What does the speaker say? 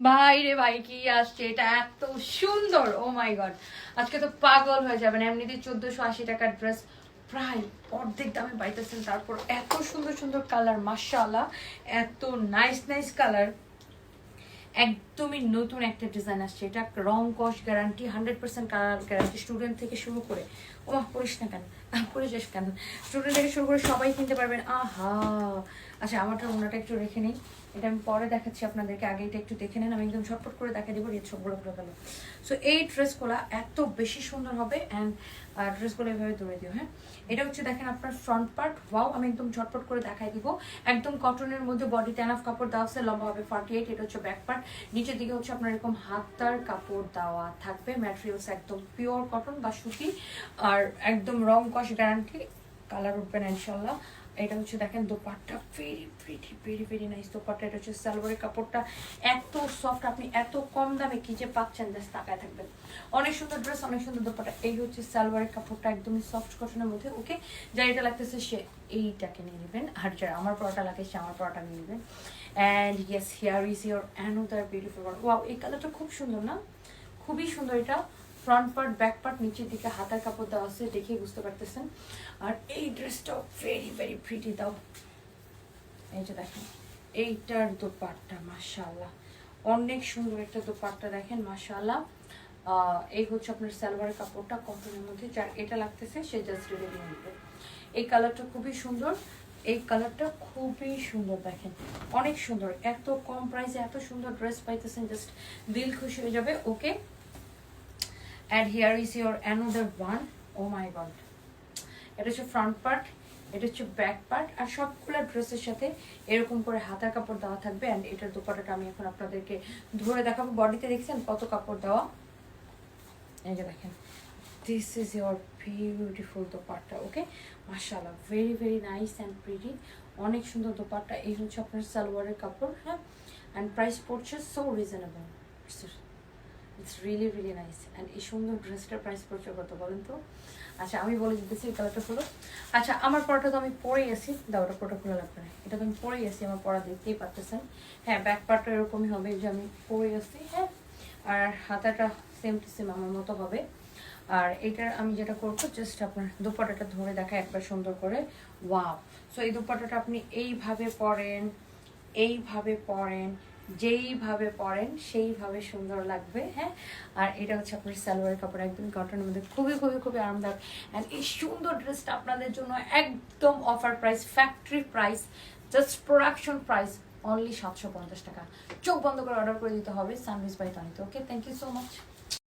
ভাই রে ভাই, কি আসছে? এটা এত সুন্দর ও মাই গড আজকে তো পাগল হয়ে যাবেন এমনিতে চোদ্দশো আশি টাকার ড্রেস প্রায় অর্ধেক দামে পাইতেছেন। তারপর এত সুন্দর সুন্দর কালার মার্শাল এত নাইস নাইস কালার একদমই নতুন একটা ডিজাইন আসছে। এটা রং কস guarantee hundred percent colour guarantee student থেকে শুরু করে ও পড়িস না কেন? যাস কেন? স্টুডেন্ট থেকে শুরু করে সবাই কিনতে পারবেন। আহা! আচ্ছা আমারটা ওনাটা একটু রেখে নিই। এটা আমি পরে দেখাচ্ছি আপনাদেরকে। আগে এটা একটু দেখে নেন, আমি একদম ছটপট করে দেখা দিব রেট সবগুলো খুলে ফেলো সো এই ড্রেসগুলো এত বেশি সুন্দর হবে অ্যান্ড ড্রেসগুলো এভাবে ধরে দিও হ্যাঁ? এটা হচ্ছে দেখেন আপনার ফ্রন্ট পার্ট ওয়াও আমি একদম ঝটপট করে দেখাই দিব। একদম কটনের মধ্যে বডি অফ কাপড় দেওয়া আছে, লম্বা হবে ফর্টি এইট এটা হচ্ছে ব্যাক পার্ট নিচের দিকে হচ্ছে আপনার এরকম হাতার কাপড় দেওয়া থাকবে। ম্যাটেরিয়ালস একদম পিওর কটন বা সুতি, আর একদম রং কষ গ্যারান্টি কালার উঠবে ইনশাল্লাহ। এটা হচ্ছে দেখেন dupatta very very very very nice dupatta. এটা হচ্ছে সালোয়ারের কাপড়টা। এত সফট আপনি এত কম দামে কি যে পাচ্ছেন? জাস্ট তাকায় থাকবেন। অনেক সুন্দর ড্রেস অনেক সুন্দর দোপাট্টা। এই হচ্ছে সালোয়ারের কাপড়টা একদমই সফট কটনের মধ্যে ওকে যার এটা লাগতেছে, সে এইটাকে নিয়ে নেবেন। আর যারা আমার পরোটা লাগে, সে আমার পরোটা নিয়ে নেবেন। And yes here is your another beautiful wow এই কালারটা খুব সুন্দর না? খুবই সুন্দর এটা। ফ্রন্ট পার্ট ব্যাক পার্ট নিচের দিকে হাতার কাপড় দেওয়া আছে দেখে বুঝতে পারতেছেন। আর এই ড্রেসটাও ভেরি ভেরি প্রিটি দাও। এই যে দেখেন এইটার দোপাট্টা মাশাআল্লাহ। অনেক সুন্দর একটা দোপাট্টা দেখেন মাশাআল্লাহ। আহ, এই হচ্ছে আপনার সালোয়ারের কাপড়টা কটনের মধ্যে যার এটা লাগতেছে সে জাস্ট রেডি নিবে। এই কালারটা খুবই সুন্দর। এই কালারটা খুবই সুন্দর দেখেন অনেক সুন্দর। এত কম প্রাইসে এত সুন্দর ড্রেস পাইতেছেন জাস্ট দিল খুশি হয়ে যাবে okay and here is your another one oh my god এটা হচ্ছে ফ্রন্ট পার্ট এটা হচ্ছে ব্যাক পার্ট আর সবগুলো ড্রেসের সাথে এরকম করে হাতার কাপড় দেওয়া থাকবে। অ্যান্ড এটার দোপাটাটা আমি এখন আপনাদেরকে ধরে দেখাবো। বডিতে দেখছেন কত কাপড় দেওয়া? এই যে দেখেন। This is your beautiful dupatta okay মাশাআল্লাহ very very nice and pretty অনেক সুন্দর দোপাট্টা। এই হচ্ছে আপনার সালোয়ারের কাপড় হ্যাঁ? অ্যান্ড প্রাইস পড়ছে so reasonable it's really really nice and এই সুন্দর ড্রেসটার প্রাইস পড়ছে কত বলেন তো? আচ্ছা আমি বলে দিতেছি এই কালারটা হলো আচ্ছা আমার পড়াটা তো আমি পরেই আছি দাও, ওটা পড়া খোলা লাগবে না এটা তো আমি পরেই আছি আমার পড়া দেখতেই পারতেছেন হ্যাঁ ব্যাক পার্টটা এরকমই হবে যে আমি পরে আছি হ্যাঁ। আর হাতাটা সেম টু সেম আমার মতো হবে। আর এটার আমি যেটা করব জাস্ট আপনার দুপাটাটা ধরে দেখা, একবার সুন্দর করে। ওয়াও সো এই দুপাটাটা আপনি এইভাবে পরেন এইভাবে পরেন যেইভাবে পরেন, সেইভাবে সুন্দর লাগবে হ্যাঁ? আর এটা হচ্ছে আপনার সালোয়ারের কাপড়, একদম কটনের মধ্যে খুবই খুবই খুবই আরামদায়ক। অ্যান্ড এই সুন্দর ড্রেসটা আপনাদের জন্য একদম offer price factory price just production price only সাতশো পঞ্চাশ টাকা। চোখ বন্ধ করে অর্ডার করে দিতে হবে সানভিস by তানিতে okay thank you so much